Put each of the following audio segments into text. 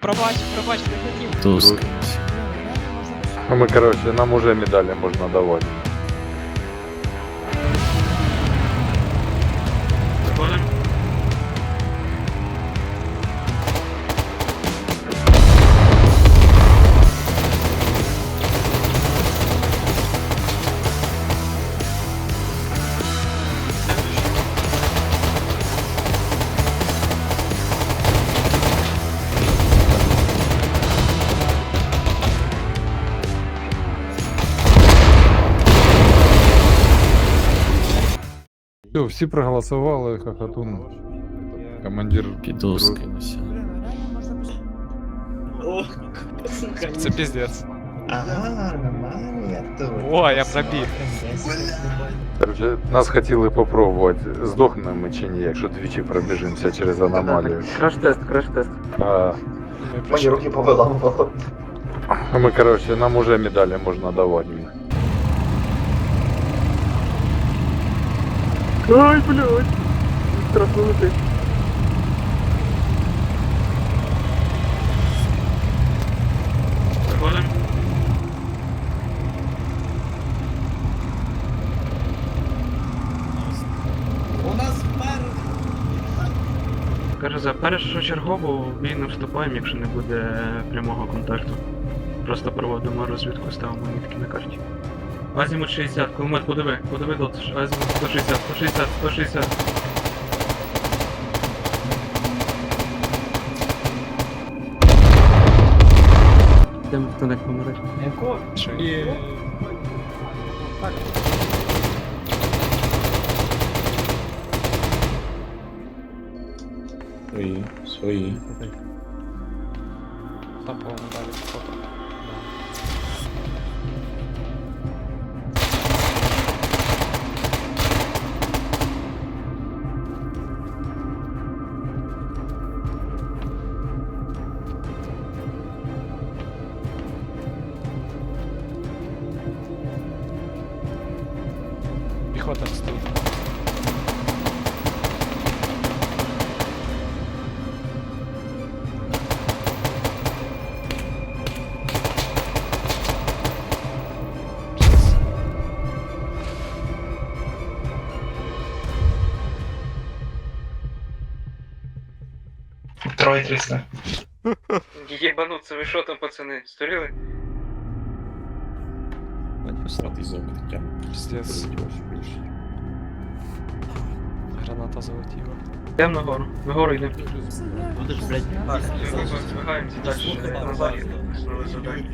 Пробач, пробач, не хотів. Туск. Ну, мы, короче, нам уже медали можно давать. Все, всі проголосували, Хохотун. Командир. Підускалися. Це піздець. Ага, нормально, я тут. О, я пробіг. Короче, нас хотіли попробувати, здохнемо ми чи ні, якщо двічі пробіжимося через аномалію. Краш-тест, краш-тест. А, Мені руки повиламувало. ми, короче, нам уже медалі можна давати. Ай, блядь. Страшно летить. Каже, за першочергово в бій не вступаємо, якщо не буде прямого контакту. Просто проводимо розвідку, ставимо мітки на карті. Азімут 60, кулемет, подиви, подиви дот, Азімут 160, 160, 160. Йдемо в тунель помирати. Що? Свої, свої. Там, по-моєму, далі фото. Піхота стоїть. Троє 300. Єбануться, ви що там, пацани, створили? Страти закриття. Піздець. Граната залетіла. Йдемо нагору, нагору йдемо. Збігаємося далі. На захід, основне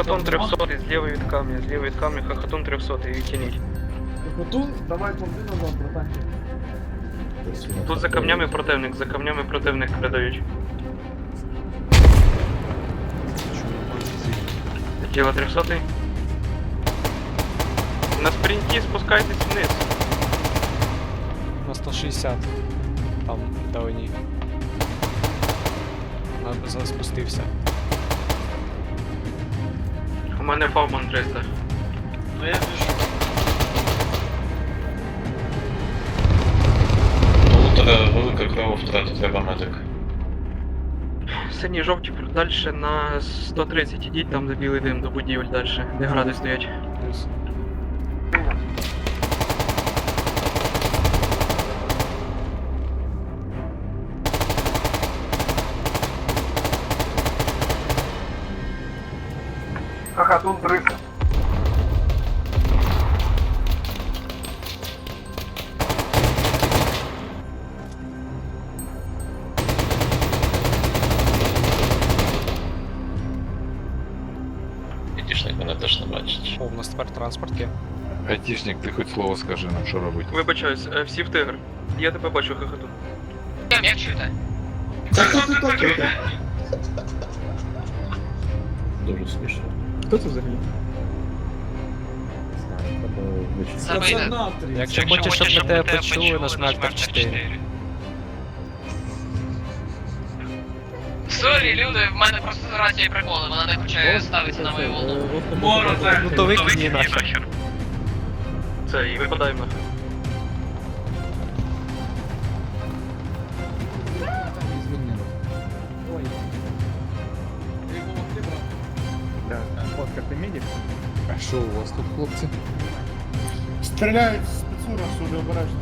Хохотун 300 зліва від камня, зліва від камня, хохотун 300 відтяніть. Тут за камнями противник, за камнями противник передають. Тіло 300 На спринті спускайтесь вниз. На 160. Там вдалині. Надо зараз спустився. У мене Фауман 300. Велика кров втрати треба медик. Сині жовті далі на 130 ідіть, там де білий дим до будівель далі, де гради стоять. Плюс. Айтішник, ти хоч слово скажи нам, що робити. Вибачаюсь, е, всі в тигр. Я тебе бачу, хохотун. Це хто тут такий? Дуже смішно. Хто це взагалі? Це Забийте. натрій. Якщо хочеш, щоб ми тебе почули, нажми Alt 4. Сорі, люди, в мене просто з рації приколи, вона не хоче ставитися на мою волну. Мороте. Ну то викинь її нахер. Це, і випадаємо нахер. А що у вас тут, хлопці? Стріляють з спецура, суди обережно.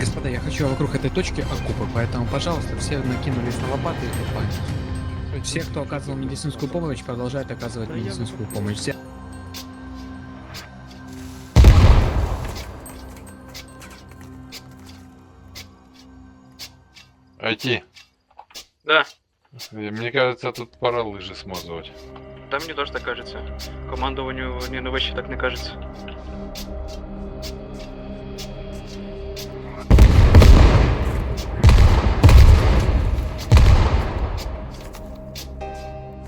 Господа, я хочу вокруг этой точки окупы, поэтому, пожалуйста, все накинулись на лопаты и купаем. Все, кто оказывал медицинскую помощь, продолжают оказывать медицинскую помощь. Все Айти. Да. Мне кажется, тут пора лыжи смазывать. Та мені теж так кажеться. Командуванню ні на вище так не кажеться.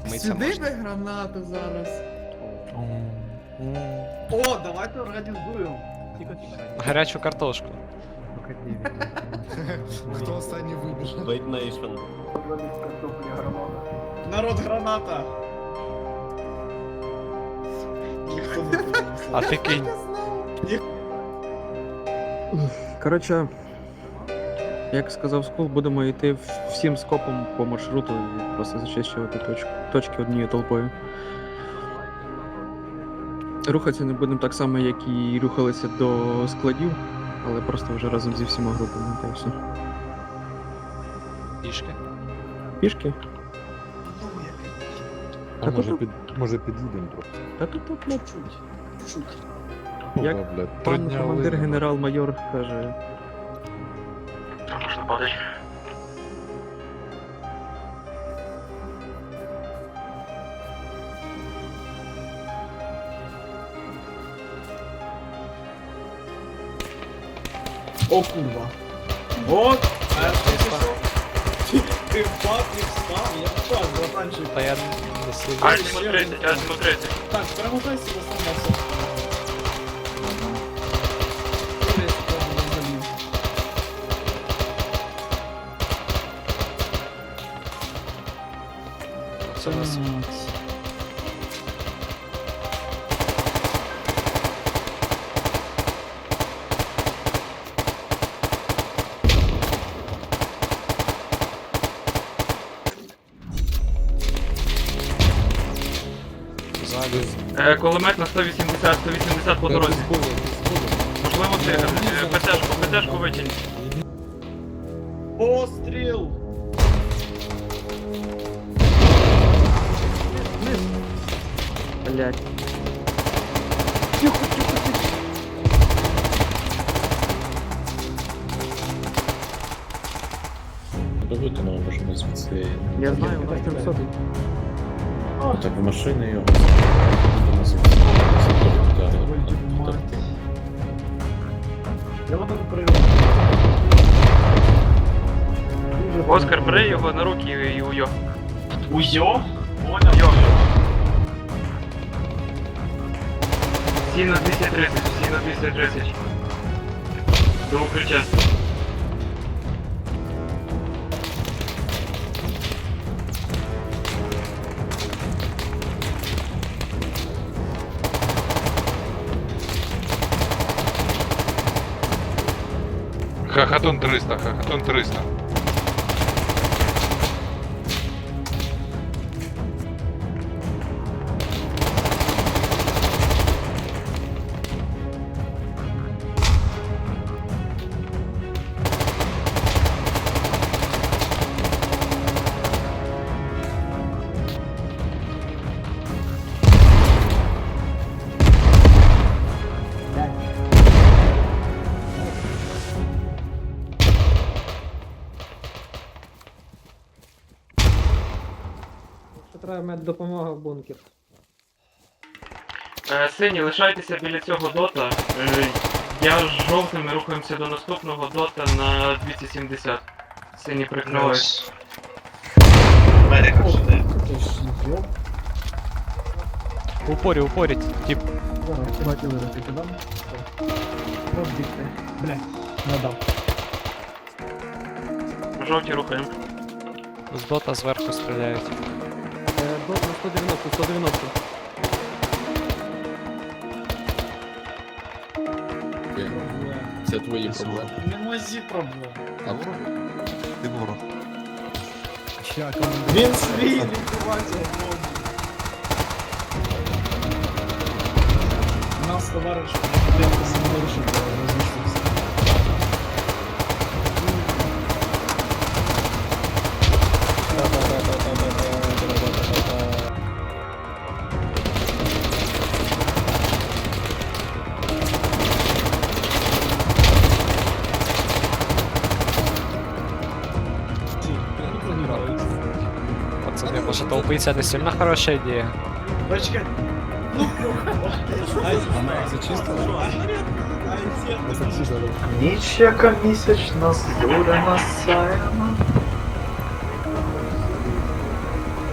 Ми це Сюди можна. би гранати зараз. О, давайте організуємо. Гарячу картошку. Хто останній вибіжав? Народ граната. Ніхто не. А ти кинь. Коротше, як сказав Скул, будемо йти в- всім скопом по маршруту і просто зачищувати точку, точки однією толпою. Рухатися не будемо так само, як і рухалися до складів, але просто вже разом зі всіма групами, та й все. Пішки. Пішки? А Та може, тут- під, може під'їдемо трохи? Та тут тут не чуть. Як Опа, блядь, три Пан дня командир генерал-майор каже, Можна падати. О, курва. От, перший пішов. Ти- Ти впав, ти встав, я впав, братанчик. Та я не сильно. Азімут 30, азімут 30. Так, перемотайся до стандарта. Десь там взагалі. Це у нас ззаду. Е, кулемет на 180, 180 по дорозі. Можливо, ти е, ПТшку, ПТшку витягнь. Постріл! блядь. Виконав, можемо звідси. Я знаю, у нас 300. Ну, Так в машини його. Оскар, бери його на руки і, уйо. Уйо? Йо. Всі на 230, всі на 230. До укриття. Хахатон 300, хахатон 300. Треба мати допомога в бункер. Е, сині, лишайтеся біля цього дота. Е, я з жовтими рухаємося до наступного дота на 270. Сині прикривають. В упорі, в упорі, тип. Бачили ракети, да? Розбігти. Бля, не дав. Жовті рухаємо. З дота зверху стріляють. Е, Дот на 190, 190. Це твої проблеми. Не мозі проблем. А Ты ворог. Він свій лікувати. У нас товариш президент Сандершин може толпиться не сильно хороша ідея. Почекай. Ніч яка місячна, зоряна саяна.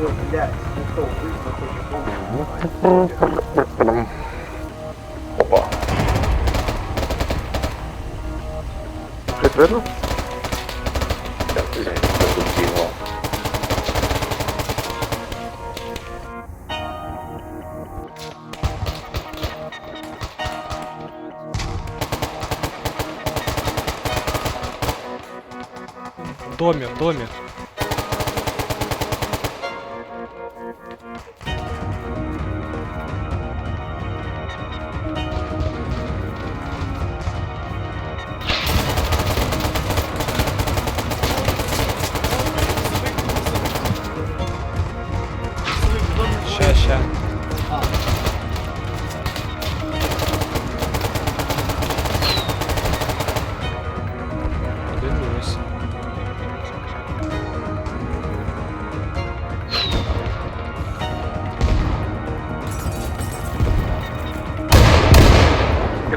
Ой, блядь, не то, видно, Опа. Щось видно? Домі, в.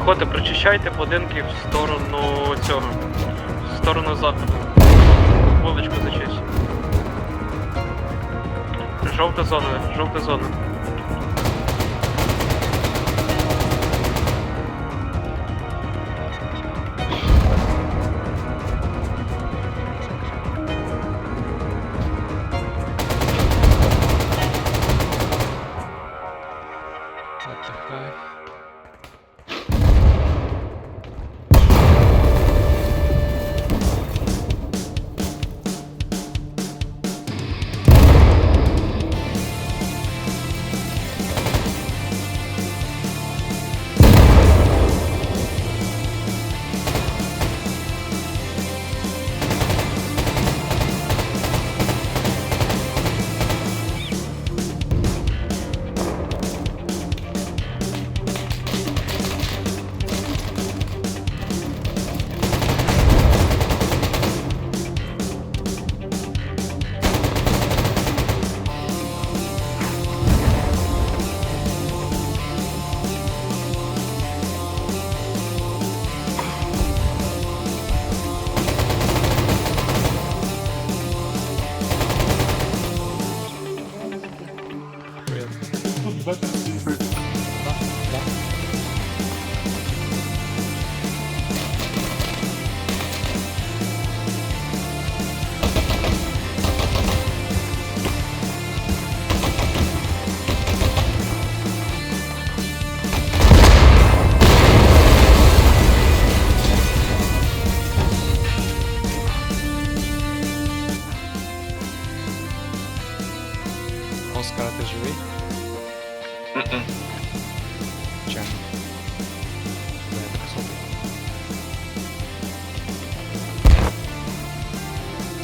Піхота, прочищайте будинки в сторону цього. В сторону заходу. Вуличку зачисть. Жовта зона, жовта зона.